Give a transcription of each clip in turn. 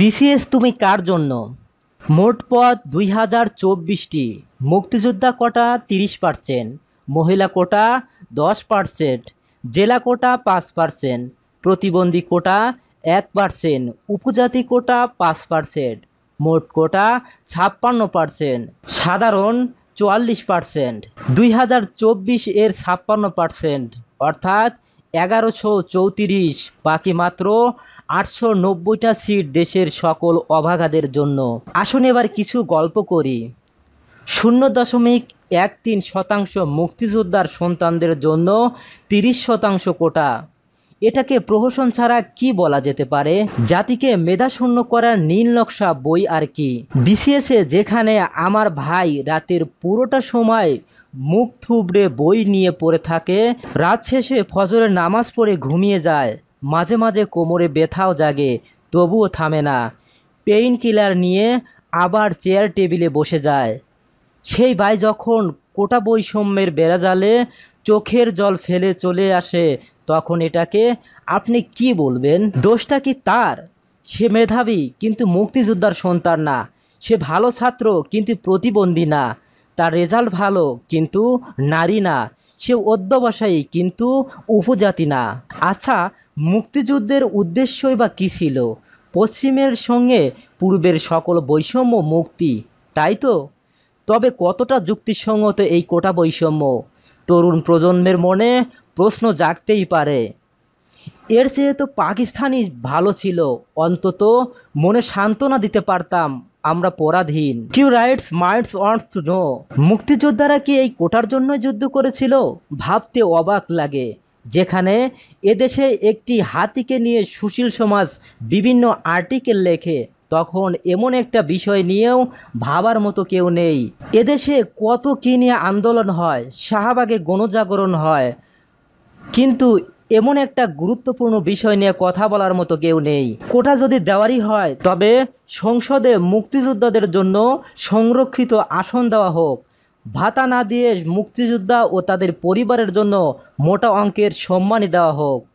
BCS তুমি কার জন্য? মোট পদ দুই হাজার চব্বিশটি। মুক্তিযোদ্ধা কোটা তিরিশ পার্সেন্ট। মহিলা কোটা দশ পার্সেন্ট। জেলা কোটা পাঁচ পার্সেন্ট। প্রতিবন্ধী কোটা এক পার্সেন্ট। উপজাতি কোটা পাঁচ পার্সেন্ট। মোট কোটা ছাপ্পান্ন পার্সেন্ট। সাধারণ চুয়াল্লিশ পার্সেন্ট। দুই হাজার চব্বিশ এর ছাপ্পান্ন পার্সেন্ট। অর্থাৎ এগারোশো চৌত্রিশ। বাকি মাত্র আটশো নব্বইটা সিট দেশের সকল অভাগাদের জন্য। আসুন এবার কিছু গল্প করি। শূন্য দশমিক এক তিন শতাংশ মুক্তিযোদ্ধার সন্তানদের জন্য তিরিশ শতাংশ কোটা। এটাকে প্রহসন ছাড়া কি বলা যেতে পারে? জাতিকে মেধাশূন্য করার নীল নকশা বই আর কি? বিসিএসে যেখানে আমার ভাই রাতের পুরোটা সময় মুখ থুবড়ে বই নিয়ে পড়ে থাকে, রাত শেষে ফজরের নামাজ পড়ে ঘুমিয়ে যায় মাঝে মাঝে কোমরে ব্যথাও জাগে, তবুও থামে না। পেইন কিলার নিয়ে আবার চেয়ার টেবিলে বসে যায়। সেই ভাই যখন কোটা বৈষম্যের বেড়াজালে চোখের জল ফেলে চলে আসে, তখন এটাকে আপনি কি বলবেন? দোষটা কি তার? সে মেধাবী, কিন্তু মুক্তিযোদ্ধার সন্তান না। সে ভালো ছাত্র, কিন্তু প্রতিবন্ধী না। তার রেজাল্ট ভালো, কিন্তু নারী না। সে অধ্যবসায়ী, কিন্তু উপজাতি না। আচ্ছা মুক্তিযুদ্ধের উদ্দেশ্যই বা কী ছিল? পশ্চিমের সঙ্গে পূর্বের সকল বৈষম্য মুক্তি, তাই তো? তবে কতটা যুক্তিসঙ্গত এই কোটা বৈষম্য? তরুণ প্রজন্মের মনে প্রশ্ন জাগতেই পারে। এর চেয়ে তো পাকিস্তানি ভালো ছিল। অন্তত মনে সান্ত্বনা দিতে পারতাম, আমরা পরাধীন। Curious minds wants to know মুক্তিযোদ্ধারা কি এই কোটার জন্য যুদ্ধ করেছিল? ভাবতে অবাক লাগে। যেখানে এদেশে একটি হাতিকে নিয়ে সুশীল সমাজ বিভিন্ন আর্টিকেল লেখে, তখন এমন একটা বিষয় নিয়েও ভাবার মতো কেউ নেই। এদেশে কত কী নিয়ে আন্দোলন হয়, শাহবাগে গণজাগরণ হয়, কিন্তু এমন একটা গুরুত্বপূর্ণ বিষয় নিয়ে কথা বলার মতো কেউ নেই। কোটা যদি দেওয়ারই হয়, তবে সংসদে মুক্তিযোদ্ধাদের জন্য সংরক্ষিত আসন দেওয়া হোক। ভাতা না দিয়ে মুক্তিযোদ্ধা ও তাদের পরিবারের জন্য মোটা অঙ্কের সম্মানই দেওয়া হোক।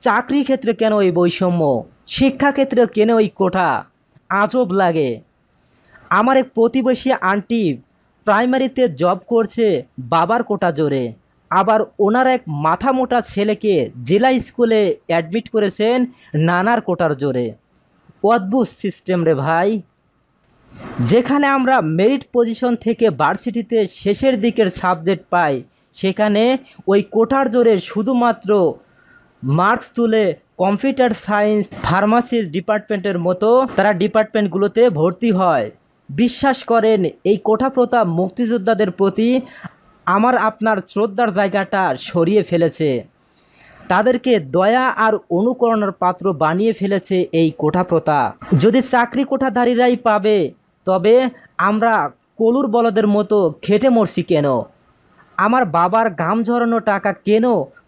চাকরি ক্ষেত্রে কেন এই বৈষম্য? শিক্ষাক্ষেত্রে কেন এই কোঠা? আজব লাগে। আমার এক প্রতিবেশী আন্টি প্রাইমারিতে জব করছে বাবার কোটা জোরে। আবার ওনার এক মাথা মোটা ছেলেকে জেলা স্কুলে অ্যাডমিট করেছেন নানার কোটার জোরে। অদ্ভুত সিস্টেম রে ভাই। যেখানে আমরা মেরিট পজিশন থেকে ভার্সিটিতে শেষের দিকের সাবজেক্ট পাই, সেখানে ওই কোটার জোরে শুধুমাত্র মার্কস তুলে কম্পিউটার সায়েন্স ফার্মাসি ডিপার্টমেন্টের মতো তারা ডিপার্টমেন্টগুলোতে ভর্তি হয়। বিশ্বাস করেন, এই কোঠা প্রতাপ মুক্তিযোদ্ধাদের প্রতি আমার আপনার শ্রদ্ধার জায়গাটা সরিয়ে ফেলেছে। তাদেরকে দয়া আর অনুকরণের পাত্র বানিয়ে ফেলেছে এই কোঠা প্রথা যদি চাকরি কোঠাধারীরাই পাবে তবে আমরা কলুর বলদের মতো খেটে মরছি কেন? আমার বাবার ঘাম ঝরানো টাকা কেন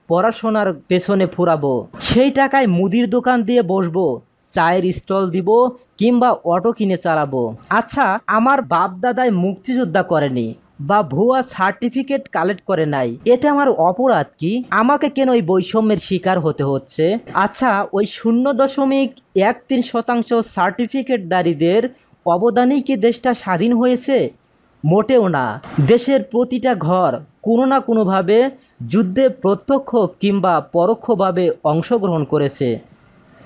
পড়াশোনার পেছনে ফুরাবো? সেই টাকায় মুদির দোকান দিয়ে বসবো, চায়ের স্টল দিব কিংবা অটো কিনে চালাবো। আচ্ছা আমার বাপ দাদায় মুক্তিযোদ্ধা করেনি বা ভুয়া সার্টিফিকেট কালেক্ট করে নাই। এতে আমার অপরাধ কি? আমাকে কেন ওই বৈষম্যের শিকার হতে হচ্ছে? আচ্ছা ওই শূন্য দশমিক এক তিন শতাংশ সার্টিফিকেটদারীদের অবদানেই কি দেশটা স্বাধীন হয়েছে? মোটেও না। দেশের প্রতিটা ঘর কোনো না কোনোভাবে যুদ্ধে প্রত্যক্ষ কিংবা পরোক্ষভাবে অংশগ্রহণ করেছে।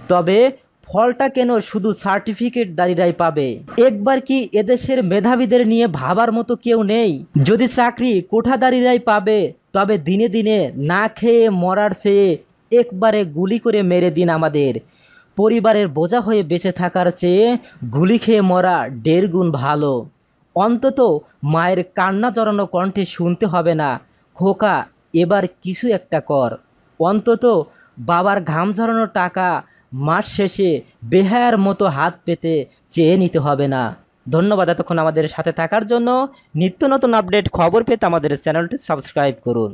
তবে ফলটা কেন শুধু সার্টিফিকেটদারীরাই পাবে? একবার কি এদেশের মেধাবীদের নিয়ে ভাবার মতো কেউ নেই? যদি চাকরি কোঠাদারীরাই পাবে, তবে দিনে দিনে না খেয়ে মরার চেয়ে একবারে গুলি করে মেরে দিন আমাদের। পরিবারের বোঝা হয়ে বেঁচে থাকার চেয়ে গুলি খেয়ে মরা দেড় গুণ ভালো। অন্তত মায়ের কান্না জড়ানো কণ্ঠে শুনতে হবে না। খোকা, এবার কিছু একটা কর। অন্তত বাবার ঘাম ঝরানো টাকা মাস শেষে বেহায়ার মতো হাত পেতে চেয়ে নিতে হবে না। ধন্যবাদ এতক্ষণ আমাদের সাথে থাকার জন্য। নিত্য নতুন আপডেট খবর পেতে আমাদের চ্যানেলটি সাবস্ক্রাইব করুন।